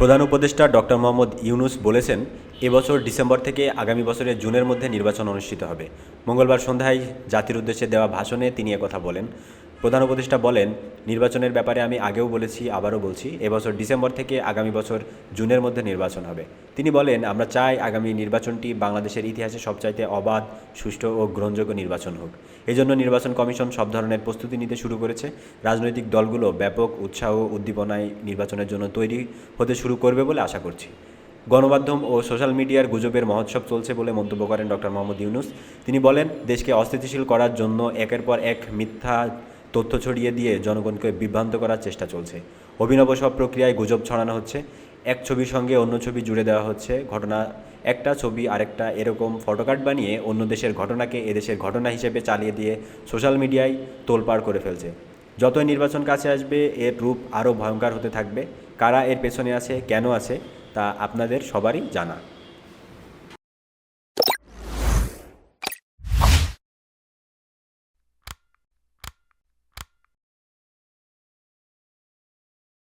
প্রধান উপদেষ্টা ডক্টর মোহাম্মদ ইউনুস বলেছেন, এবছর ডিসেম্বর থেকে আগামী বছরের জুনের মধ্যে নির্বাচন অনুষ্ঠিত হবে। মঙ্গলবার সন্ধ্যায় জাতির উদ্দেশ্যে দেওয়া ভাষণে তিনি একথা বলেন প্রধান উপদেষ্টা বলেন, নির্বাচনের ব্যাপারে আমি আগেও বলেছি, আবারও বলছি, এবছর ডিসেম্বর থেকে আগামী বছর জুনের মধ্যে নির্বাচন হবে। তিনি বলেন, আমরা চাই আগামী নির্বাচনটি বাংলাদেশের ইতিহাসে সবচাইতে অবাধ, সুষ্ঠু ও গ্রহণযোগ্য নির্বাচন হোক। এজন্য নির্বাচন কমিশন সব ধরনের প্রস্তুতি নিতে শুরু করেছে। রাজনৈতিক দলগুলো ব্যাপক উৎসাহ উদ্দীপনায় নির্বাচনের জন্য তৈরি হতে শুরু করবে বলে আশা করছি। গণমাধ্যম ও সোশ্যাল মিডিয়ার গুজবের মহোৎসব চলছে বলে মন্তব্য করেন ডক্টর মোহাম্মদ ইউনুস। তিনি বলেন, দেশকে অস্থিতিশীল করার জন্য একের পর এক মিথ্যা তথ্য ছড়িয়ে দিয়ে জনগণকে বিভ্রান্ত করার চেষ্টা চলছে। অভিনব সব প্রক্রিয়ায় গুজব ছড়ানো হচ্ছে। এক ছবির সঙ্গে অন্য ছবি জুড়ে দেওয়া হচ্ছে ঘটনা। একটা ছবি আরেকটা এরকম ফটোকার্ড বানিয়ে অন্য দেশের ঘটনাকে এদেশের ঘটনা হিসেবে চালিয়ে দিয়ে সোশ্যাল মিডিয়ায় তোলপাড় করে ফেলছে। যতই নির্বাচন কাছে আসবে, এর রূপ আরও ভয়ঙ্কর হতে থাকবে। কারা এর পেছনে আছে, কেন আছে, তা আপনাদের সবারই জানা।